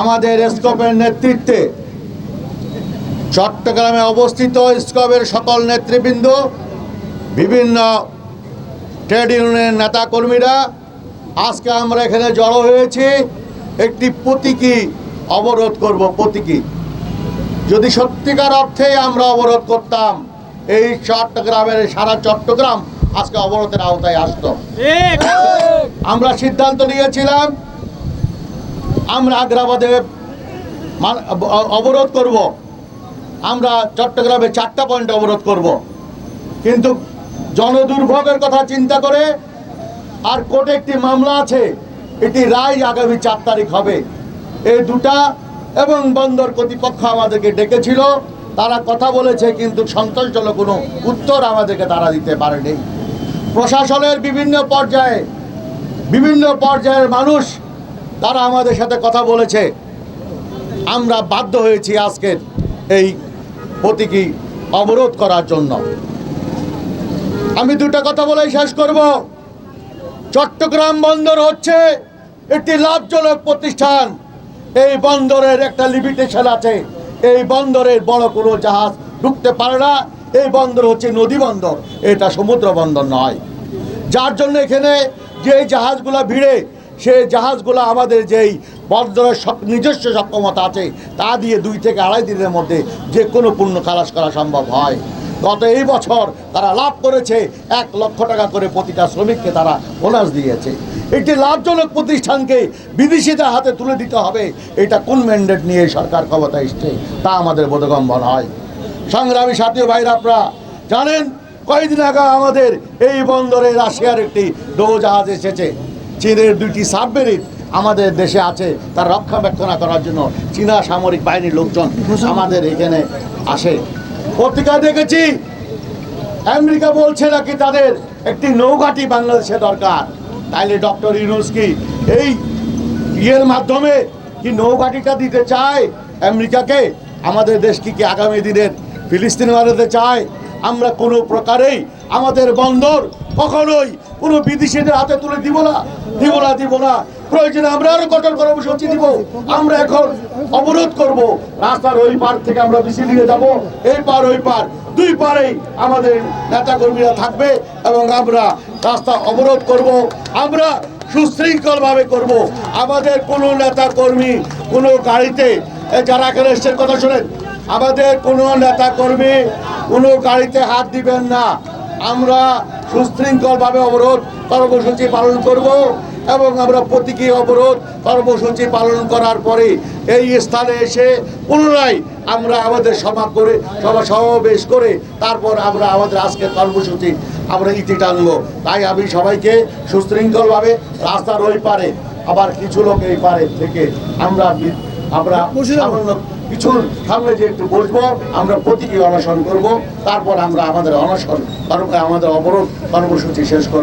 আমাদের স্কোপের নেতৃত্বে চট্টগ্রামে অবস্থিত স্কোপের সকল নেতৃবৃন্দ বিভিন্ন ট্রেড ইউনিয়নের নেতাকর্মীরা আজকে আমরা এখানে জড়ো হয়েছি। একটি প্রতীকী অবরোধ করব প্রতীকী। যদি সত্যিকার অর্থে আমরা অবরোধ করতাম এই চট্টগ্রামের সারা চট্টগ্রাম আজকে অবরোধের আওতায় আসতো। আমরা সিদ্ধান্ত নিয়েছিলাম আমরা আগ্রাবাদে অবরোধ করব। আমরা চট্টগ্রামে চারটা পয়েন্ট অবরোধ করব। কিন্তু জনদুর্ভোগের কথা চিন্তা করে আর কোর্টে একটি মামলা আছে, এটি রায় আগামী চার তারিখ হবে। এই দুটা এবং বন্দর কর্তৃপক্ষ আমাদেরকে ডেকেছিল, তারা কথা বলেছে, কিন্তু সন্তোষজনক কোনো উত্তর আমাদেরকে তারা দিতে পারেনি। প্রশাসনের বিভিন্ন পর্যায়ে, বিভিন্ন পর্যায়ের মানুষ তারা আমাদের সাথে কথা বলেছে। আমরা বাধ্য হয়েছি আজকের এই প্রতীকী অবরোধ করার জন্য। আমি দুটো কথা বলেই শেষ করব। চট্টগ্রাম বন্দর হচ্ছে একটি লাভজনক প্রতিষ্ঠান। এই বন্দরের একটা লিমিটেশন আছে। এই বন্দরের বড় কোনো জাহাজ ঢুকতে পারে না। এই বন্দর হচ্ছে নদী বন্দর। এটা সমুদ্র বন্দর নয়। যার জন্য এখানে যে জাহাজগুলো ভিড়ে সেই জাহাজগুলো আমাদের যেই বন্দরের সক- নিজস্ব সক্ষমতা আছে, তা দিয়ে দুই থেকে আড়াই দিনের মধ্যে যে কোনো পণ্য খালাস করা সম্ভব হয়। গত এই বছর তারা লাভ করেছে এক লক্ষ টাকা করে প্রতিটা শ্রমিককে তারা বোনাস দিয়েছে। একটি লাভজনক প্রতিষ্ঠানকে বিদেশিদের হাতে তুলে দিতে হবে, এটা কোন ম্যান্ডেট নিয়ে সরকার ক্ষমতা এসছে তা আমাদের বোধগম্য নয়। সংগ্রামী সাথী ভাইরা আপনারা জানেন, কয়েকদিন আগে আমাদের এই বন্দরে রাশিয়ার একটি নৌজাহাজ এসেছে। চীনের দুইটি সাবমেরিন আমাদের দেশে আছে, তার রক্ষণাবেক্ষণা করার জন্য চীনা সামরিক বাহিনীর লোকজন আমাদের এখানে আসে। পত্রিকায় দেখেছি, আমেরিকা বলছে নাকি তাদের একটি নৌঘাটি বাংলাদেশে দরকার। তাইলে ডক্টর ইউনুস কি এই ইয়ের মাধ্যমে কি নৌঘাটিটা দিতে চায়? আমেরিকাকে? আমাদের দেশ কি কি আগামী দিনের ফিলিস্তিন বানাতে চায়? আমরা কোনো প্রকারেই আমাদের বন্দর কখনোই কোনো বিদেশিদের হাতে তুলে দিব না দিব না দিব না। প্রয়োজনে আমরা আরও কঠোর কর্মসূচি দিব। আমরা এখন অবরোধ করব। রাস্তার ওই পার থেকে আমরা মিছিল নিয়ে যাব। এই পার, ওই পার। দুই পারেই আমাদের নেতা কর্মীরা থাকবে এবং আমরা রাস্তা অবরোধ করব। আমরা সুশৃঙ্খলভাবে করব। আমাদের কোনো নেতা কর্মী কোনো গাড়িতে যারা এখানে এসছেন কথা শোনেন, আমাদের কোনো নেতা কর্মী কোনো গাড়িতে হাত দিবেন না। আমরা সুশৃঙ্খলভাবে অবরোধ কর্মসূচি পালন করব এবং আমরা প্রতীকী অবরোধ কর্মসূচি পালন করার পরে এই স্থানে এসে পুনরায় আমরা আমাদের সভা করে সভা সমাবেশ করে তারপর আমরা আমাদের আজকের কর্মসূচি আমরা ইতি টানবো। তাই আমি সবাইকে সুশৃঙ্খলভাবে রাস্তার ওই পারে আবার কিছু লোক এই পারে থেকে আমরা আমরা সামান্য কিছু সামনে যে একটু বসবো, আমরা প্রতীকী অনশন করব, তারপর আমরা আমাদের অনশন আমাদের অবরোধ, কর্মসূচি শেষ করব।